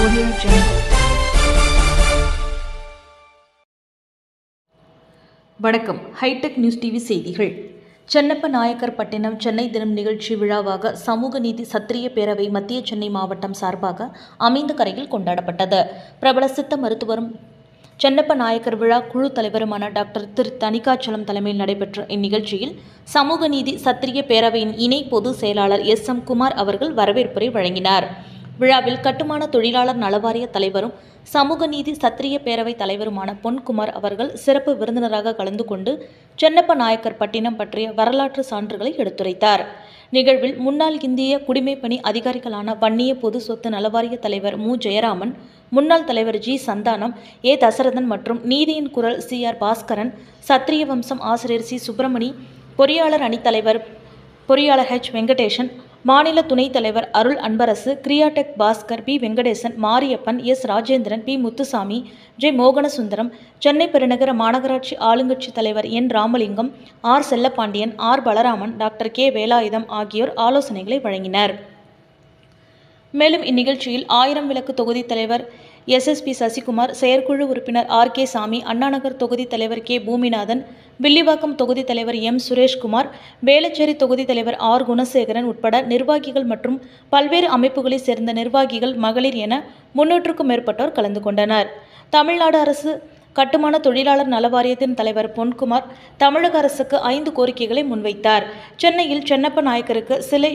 Audio Jungle. வணக்கம் hi-tech news TV செய்திகள். சென்னப்ப நாயக்கர் பட்டினம் சென்னை தினம் நிகழ்ச்சி விழாவாக சமூக நீதி சத்திரிய பேரவை மத்திய சென்னை மாவட்டம் சார்பாக அமைந்த கரையில் கொண்டாடப்பட்டது. பிரபல சித்த மருத்துவரும் சென்னப்ப நாயக்கர் விழா குழு தலைவருமான டாக்டர் திரு தணிகாச்சலம் தலைமையில் நடைபெற்ற இந்நிகழ்ச்சியில் சமூக நீதி சத்திரிய பேரவையின் இணை பொதுச் செயலாளர் எஸ் எம் குமார் அவர்கள் வரவேற்புரை வழங்கினார். விழாவில் கட்டுமான தொழிலாளர் நலவாரிய தலைவரும் சமூக நீதி சத்திரிய பேரவை தலைவருமான பொன்குமார் அவர்கள் சிறப்பு விருந்தினராக கலந்து கொண்டு சென்னப்ப நாயக்கர் பட்டினம் பற்றிய வரலாற்று சான்றுகளை எடுத்துரைத்தார். நிகழ்வில் முன்னாள் இந்திய குடிமைப்பணி அதிகாரிகளான வன்னிய பொது சொத்து நலவாரிய தலைவர் மு. ஜெயராமன் முன்னாள் தலைவர் ஜி. சந்தானம் ஏ. தசரதன் மற்றும் நீதியின் குரல் சி. ஆர். பாஸ்கரன் சத்திரிய வம்சம் ஆசிரியர் சி. சுப்பிரமணி பொறியாளர் அணித்தலைவர் பொறியாளர் ஹெச். வெங்கடேசன் மாநில துணைத் தலைவர் Arul Anbarasu கிரியாடெக் Bhaskar P. Venkatesan Mariappan S. Rajendran P. Muthusamy J. Mohanasundaram Chennai பெருநகர மாநகராட்சி ஆளுங்கட்சி தலைவர் N. Ramalingam R. Sellapandian R. Balaraman doctor K. Velayutham ஆகியோர் ஆலோசனைகளை வழங்கினர். மேலும் இந்நிகழ்ச்சியில் ஆயிரம் விளக்கு தொகுதி தலைவர் எஸ்எஸ்பி சசிகுமார் செயற்குழு உறுப்பினர் ஆர் கே சாமி அண்ணாநகர் தொகுதி தலைவர் கே பூமிநாதன் வில்லிவாக்கம் தொகுதி தலைவர் எம் சுரேஷ்குமார் வேளச்சேரி தொகுதி தலைவர் ஆர் குணசேகரன் உட்பட நிர்வாகிகள் மற்றும் பல்வேறு அமைப்புகளைச் சேர்ந்த நிர்வாகிகள் மகளிர் என முன்னூற்றுக்கும் மேற்பட்டோர் கலந்து கொண்டனர். தமிழ்நாடு அரசு கட்டுமான தொழிலாளர் நலவாரியத்தின் தலைவர் பொன்குமார் தமிழக அரசுக்கு ஐந்து கோரிக்கைகளை முன்வைத்தார். சென்னையில் சென்னப்ப நாயக்கருக்கு சிலை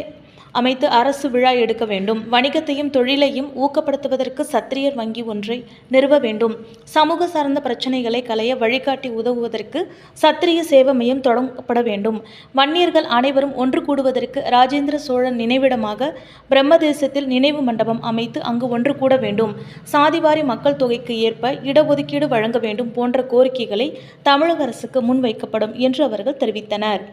அமைத்து அரசு விழா எடுக்க வேண்டும். வணிகத்தையும் தொழிலையும் ஊக்கப்படுத்துவதற்கு சத்திரியர் வங்கி ஒன்றை நிறுவ வேண்டும். சமூக சார்ந்த பிரச்சனைகளை களைய வழிகாட்டி உதவுவதற்கு சத்திரிய சேவை மையம் தொடங்கப்பட வேண்டும். வன்னியர்கள் அனைவரும் ஒன்று கூடுவதற்கு ராஜேந்திர சோழன் நினைவிடமாக பிரம்மதேசத்தில் நினைவு மண்டபம் அமைத்து அங்கு ஒன்று கூட வேண்டும். சாதிவாரி மக்கள் தொகைக்கு ஏற்ப இடஒதுக்கீடு வழங்க வேண்டும் போன்ற கோரிக்கைகளை தமிழக அரசுக்கு முன்வைக்கப்படும் என்று அவர்கள் தெரிவித்தனர்.